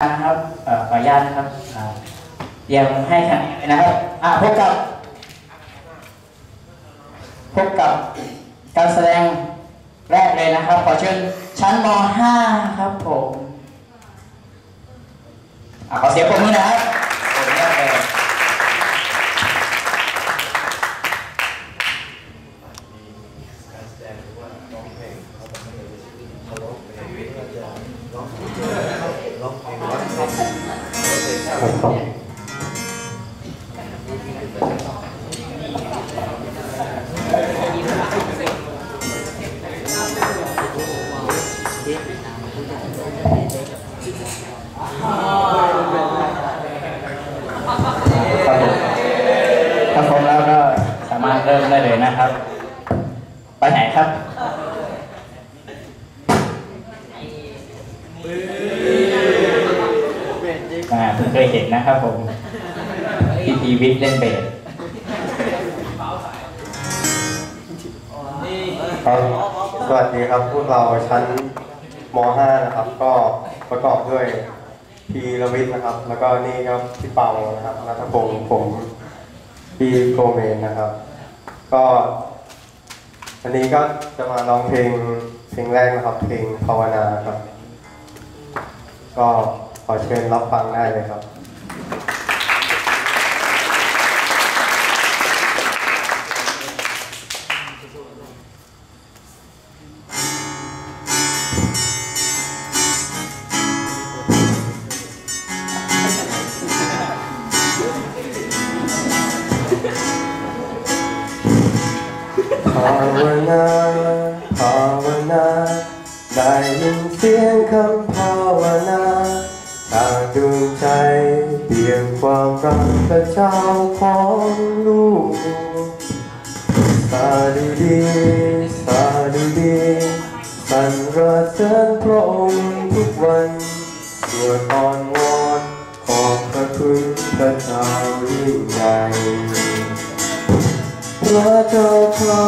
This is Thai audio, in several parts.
นะครับขออนุญาตนะครับเดี๋ยวให้คะแนนนะครับพบกับพบกับการแสดงแรกเลยนะครับ ขอเชิญชั้นม .5 ครับผมอ่าขอเสียงปรบมือนะครับ ถ้าพร้อมแล้วก็สามารถเริ่มได้เลยนะครับ ไปไหนครับ อ่าเพิ่งเคยเห็นนะครับผมพี่พีวิทย์เล่นเบสครับสวัสดีครับพวกเราชั้นม .5 นะครับ ก็ประกอบด้วยพีรวิทย์นะครับ แล้วก็นี่ครับพี่เปานะครับนัทพงศ์ผมพี่โกเมนนะครับ ก็อันนี้ก็จะมาร้องเพลงเพลงแรกนะครับ เพลงภาวนาครับ ก็ อเชิญรับฟังได้เลยครับ ภาวนาภาวนา ได้ยินเสียงคำภาวนา ดวงใจเพียงความรักพระเจ้าของลูกสาดุดีสาดุดีสรรเสริญพระองค์ทุกวันสวดอ่อนวอนขอบพระคุณพระเจ้ายิ่งใหญ่พระเจ้าข้า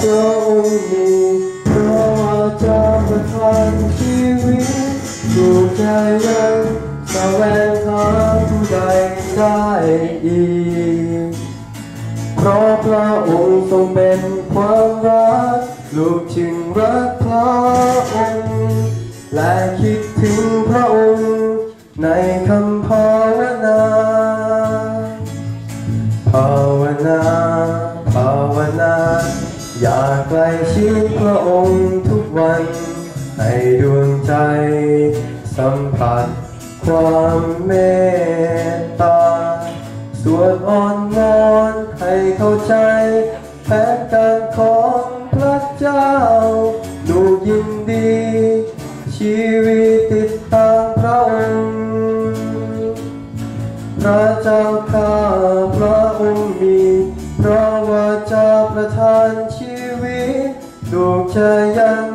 พระองค์มีพระวาจาประทานชีวิตถูกใจยัง อีก เพราะพระองค์ทรงเป็นความรัก ลูกจึงรักพระองค์ และคิดถึงพระองค์ ในคำภาวนา ภาวนา ภาวนา อยากใกล้ชิดพระองค์ทุกวัน ให้ดวงใจสัมผัสความ ดอ่อนวอนให้เข้าใจแผนการของพระเจ้าลูยินดี ชีวิตติดตามพระองค์พระเจ้าข้าพระองค์มีพระวาจาประทานชีวิตลูกจะยัง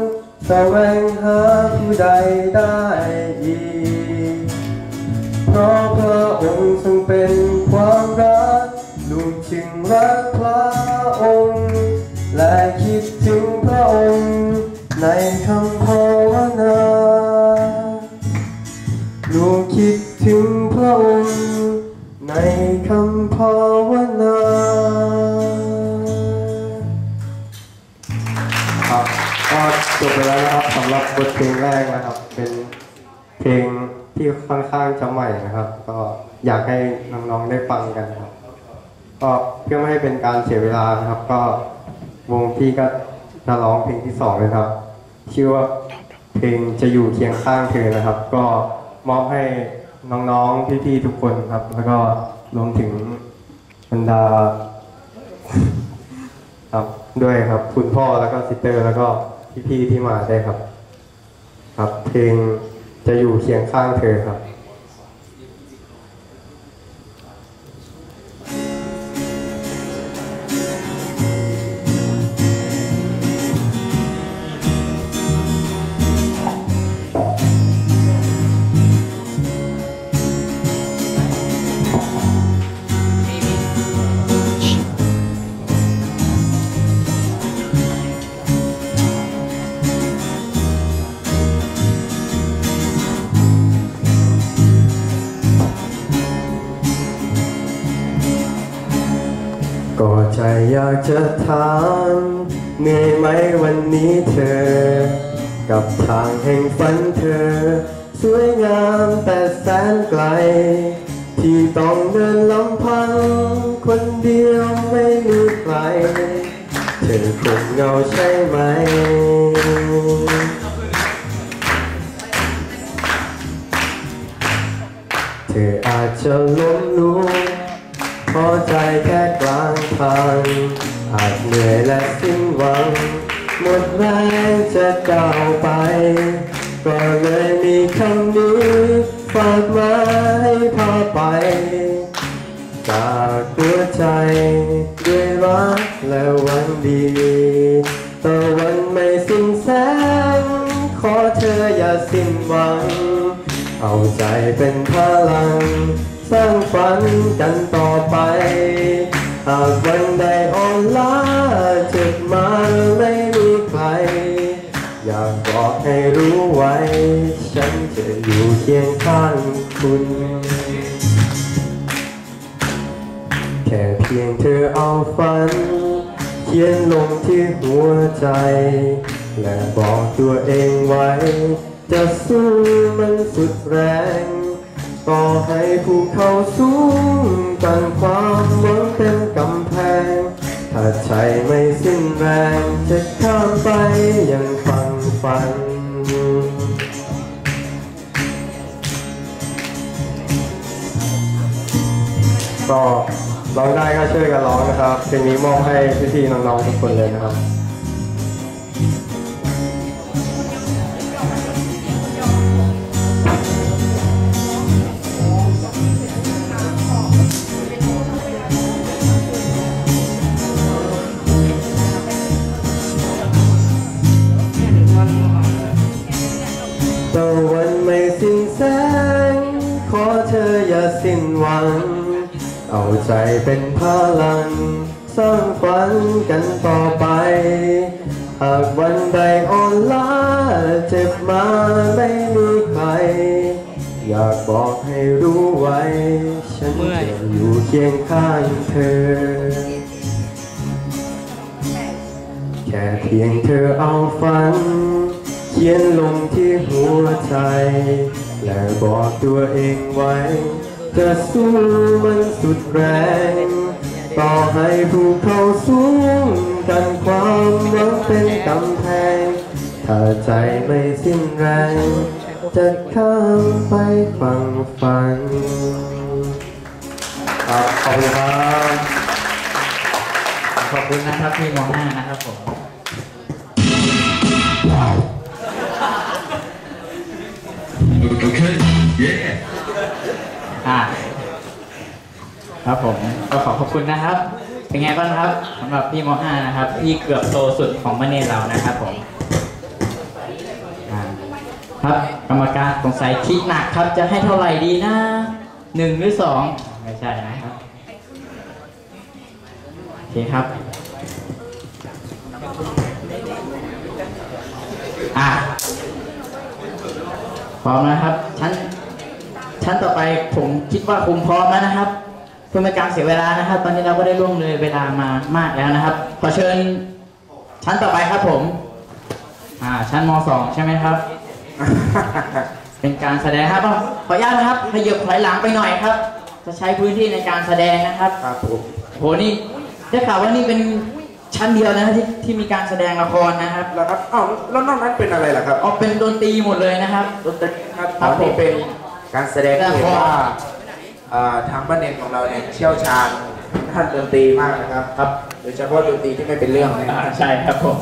แสวงหาผู้ใดได้อีกเพราะพระองค์ รักพระองค์ และคิดถึงพระองค์ ในคำภาวนาลูกคิดถึงพระองค์ ในคำภาวนาครับก็จบไปแล้วนะครับสำหรับบทเพลงแรกนะครับ เป็นเพลงที่ค่อนข้างจะใหม่นะครับ ก็อยากให้น้องๆได้ฟังกันครับ ก็เพื่อไม่ให้เป็นการเสียเวลานะครับ ก็วงพี่ก็จะร้องเพลงที่สองเลยครับชื่อว่าเพลงจะอยู่เคียงข้างเธอนะครับ ก็มอบให้น้องๆพี่ๆทุกคนครับ แล้วก็รวมถึงบรรดาครับด้วยครับ คุณพ่อแล้วก็ซิสเตอร์ แล้วก็พี่ๆที่มาได้ครับ ครับ เพลงจะอยู่เคียงข้างเธอครับ ใจอยากจะถามเหนื่อยไหมวันนี้เธอ กับทางแห่งฝันเธอ สวยงามแต่แสนไกล ที่ต้องเดินลำพัง คนเดียวไม่มีใคร เธอคงเงาใช่ไหมเธออาจจะล้มลุก และสิ้นหวัง หมดแรงจะก้าวไปก็เลยมีคำนี้ฝากมาให้พาไป จากหัวใจด้วยรักและวังดีต่อวันไม่สิ้นแสง ขอเธออย่าสิ้นหวัง เอาใจเป็น คียงข้างคุณ แค่เพียงเธอเอาฝัน เขียนลงที่หัวใจ และบอกตัวเองไว้ จะสู้มันสุดแรง ต่อให้ภูเขาสูงกันความหวังเป็นกำแพง ถ้าใจไม่สิ้นแรง จะข้ามไปยังฟังฝัน ก็ร้องได้ก็ช่วยกันร้องนะครับเพลงนี้มอบให้พี่ๆน้องๆทุกคนเลยนะครับตะวันไม่สิ้นแสง ขอเธออย่าสิ้นหวัง เอาใจเป็นพลัง สร้างฝันกันต่อไป หากวันใดอ่อนล้าเจ็บมาไม่มีใคร อยากบอกให้รู้ไว้ ฉันจะอยู่เคียงข้างเธอ แค่เพียงเธอเอาฝัน เขียนลงที่หัวใจ และบอกตัวเองไว้ จะสู้มันสุดแรง ต่อให้ภูเขาสูงกันความหวังเป็นกำแพง ถ้าใจไม่สิ้นแรง จะข้ามไปฝั่งฝันครับขอบคุณครับ ขอบคุณนะครับพี่มองหน้านะครับผม Okay, yeah. อ่าครับผมก็ขอขอบคุณนะครับ เป็นไงบ้างครับสำหรับพี่มห้านะครับ ที่เกือบโตสุดของมเนเรานะครับผมอ่าครับกรรมการสงสัยคิดหนักครับจะให้เท่าไหร่ดีนะหนึ่งหรือสองไม่ใช่นะครับโอเคครับอะพร้อมนะครับชั้นชั้นต่อไปผม คิดว่าคุมพร้อมแล้วนะครับเพื่อไม่การเสียเวลานะครับ ตอนนี้เราก็ได้ล่วงเลยเวลามามากแล้วนะครับ ขอเชิญชั้นต่อไปครับผม อ่า ชั้นมสองใช่ไหมครับ เป็นการแสดงครับ ขออนุญาตนะครับขยับถอยหลังไปหน่อยครับ จะใช้พื้นที่ในการแสดงนะครับครับผมโหนี่ได้ข่าวว่านี่เป็นชั้นเดียวนะที่ที่มีการแสดงละครนะครับแล้วครับอ้าวแล้วนอกนั้นเป็นอะไรล่ะครับออกเป็นดนตรีหมดเลยนะครับดนตรีครับครับผมนี่เป็นการแสดงที่เห็นครับว่าอ่า ทางบ้านเนนของเราเนี่ยเชี่ยวชาญท่านดนตรีมากนะครับครับโดยเฉพาะดนตรีที่ไม่เป็นเรื่องนะคอ่ารับใช่ครับผม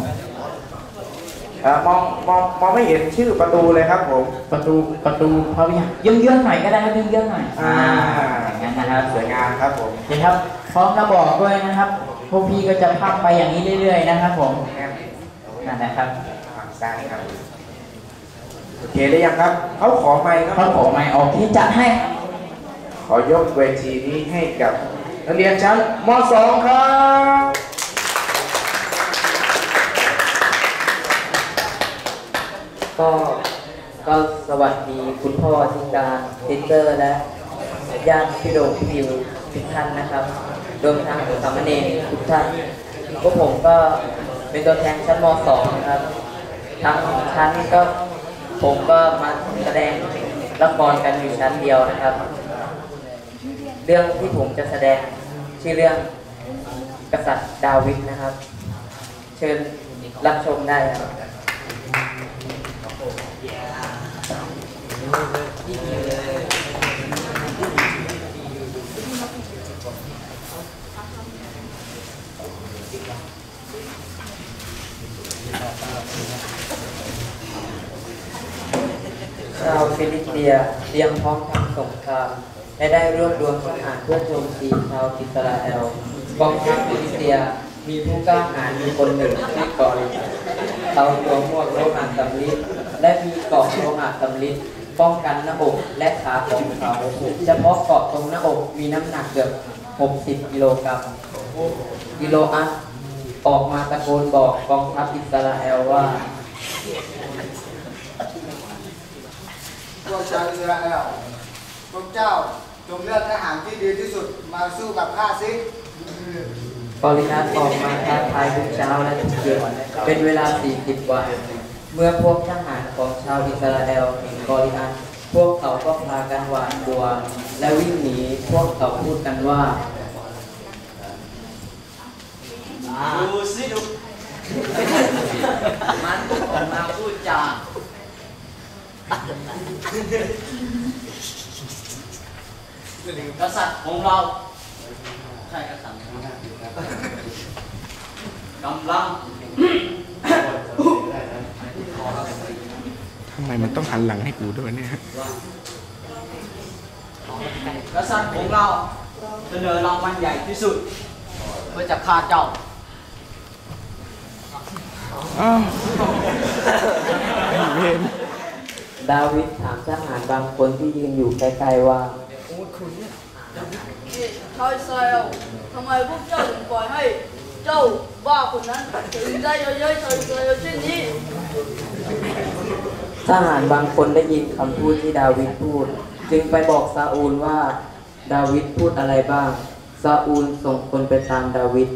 อ่ามองมองมองไม่เห็นชื่อประตูเลยครับผมประตูประตูพระวิหารเยื่องๆหน่อยก็ได้ครับเยื่องๆหน่อยอ่าอย่างนั้นนะครับสวยงามครับผมเห็นครับพร้อมกระบอกด้วยนะครับพวกพี่ก็จะพับไปอย่างนี้เรื่อยๆนะครับผมแง่มนั่นนะครับทางซ้ายครับโอเคได้ยังครับเขาขอไมค์คเขารับขอไม่ออกที่จัดให้ ขอยกเวทีนี้ให้กับนักเรียนชั้นม .2 ครับก็ก็สวัสดีคุณพ่อที่การติเตอร์และญาติพี่โดมพี่ดิวทุกท่านนะครับรวมทั้งสามเณรทุกท่านพวกผมก็เป็นตัวแทนชั้นม .2 นะครับทั้งชั้นก็ผมก็มาแสดงละครกันอยู่ชั้นเดียวนะครับ เรื่องที่ผมจะแสดงชื่อเรื่องกษัตริย์ดาวิดนะครับ เชิญรับชมได้ครับชาวฟิลิปเปียเตรียมพร้อมทำสงคราม และได้รวบรวมทหารเพื่อโจมตีชาวอิสราเอลกองทัพฟิลิปเปียมีผู้กล้าหาญมีคนหนึ่งที่ก่อริเขาสวมวกโลหะสำลิดและมีเกาะโลหะสำลิดป้องกันหน้าอกและขาของเขาเฉพาะเกาะตรงหน้าอกมีน้ำหนักเกือบ60กิโลกรัมกิโลอัสออกมาตะโกนบอกกองทัพอิสราเอลว่าพวกชาวอิสราเอลพวกเจ้า จงเลือกทหารที่ดีที่สุดมาสู้กับข้าสิกอริอัสออกมาท้าทายทุกเช้าและทุกเย็นเป็นเวลา 40 วัน เมื่อพวกทหารของชาวอิสราเอลเห็นกอริอัสพวกเขาก็พากันหวาดกลัว และวิ่งหนีพวกเขาพูดกันว่าดูสิดูมันออกมาพูดจา กษัตริย์ของเรา ใช่กษัตริย์ของเรากำลังทำไมมันต้องหันหลังให้กูด้วยเนี่ย กษัตริย์ของเราเสนอรางวัลใหญ่ที่สุด เพื่อจะฆ่าเจ้าอ้าวเวนดาวิดถามทหารบางคนที่ยืนอยู่ใกล้ๆว่า ชาวอิสรายเอลทำไมพวกเจ้าถึงปล่อยให้ เจ้าบ้าคนนั้นถึงได้เยอะๆชาวอิสราเอลเช่นนี้ทหารบางคนได้ยินคำพูดที่ดาวิดพูด จึงไปบอกซาอูลว่า ดาวิดพูดอะไรบ้างซาอูลส่งคนไปตามดาวิด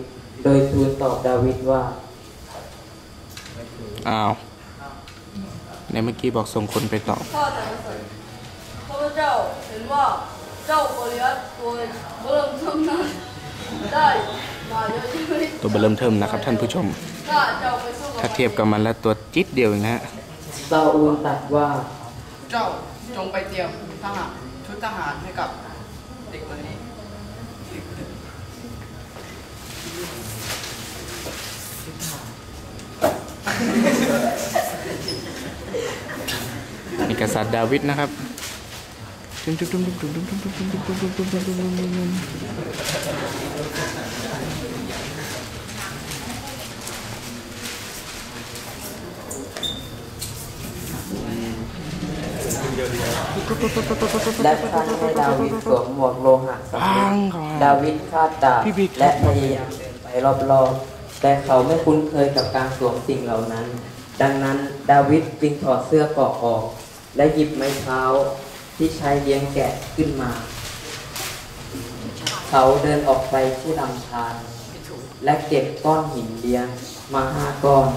โดยทูลตอบดาวิดว่าอ้าวในเมื่อกี้บอกส่งคนไปตอบข้าแต่กษัตริย์ข้าพเจ้าเห็นว่า ตัวเบิ่มเท่านั้นได้มาเยอะที่ไม่ตัวเบอร์เริ่มเทิมนะครับท่านผู้ชมข้าเจ้าไปสู้กับถ้าเทียบกับมันแล้วตัวจิ๊ดเดียวเองนะฮะซาอูลตรัสว่า เจ้าจงไปเตรียมทหารชุดทหารให้กับเด็กคนนี้นี่กษัตริย์ดาวิดนะครับ และสั่งให้ดาวิดสวมหมวกโลหะสำปัริงดก่อนดาวิดคาดดาบพี่บิ๊กและพยายามเดินไปรอบๆ แต่เขาไม่คุ้นเคยกับการสวมสิ่งเหล่านั้น ดังนั้นดาวิดจึงถอดเสื้อเกราะออก และหยิบไม้เท้า ที่ใช้เลี้ยงแกะขึ้นมา เขาเดินออกไปที่ลำธารและเก็บก้อนหินเลี้ยงมาห้าก้อน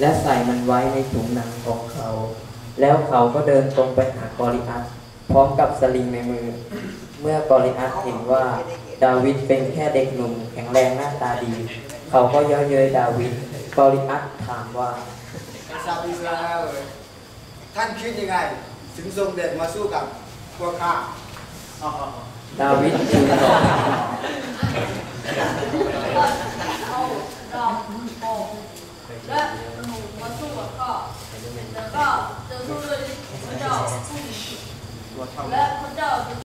และใส่มันไว้ในถุงหนังของเขา แล้วเขาก็เดินตรงไปหากอริอัสพร้อมกับสลิงในมือ เมื่อกอริอัสเห็นว่าดาวิดเป็นแค่เด็กหนุ่มแข็งแรงหน้าตาดี เขาก็เย้อเย้ยดาวิดกอริอัสถามว่าท่านคิดยังไง ถึงส่งเด็กมาสู้กับพวกข้าดาวิดจึงตอบเอาดาบ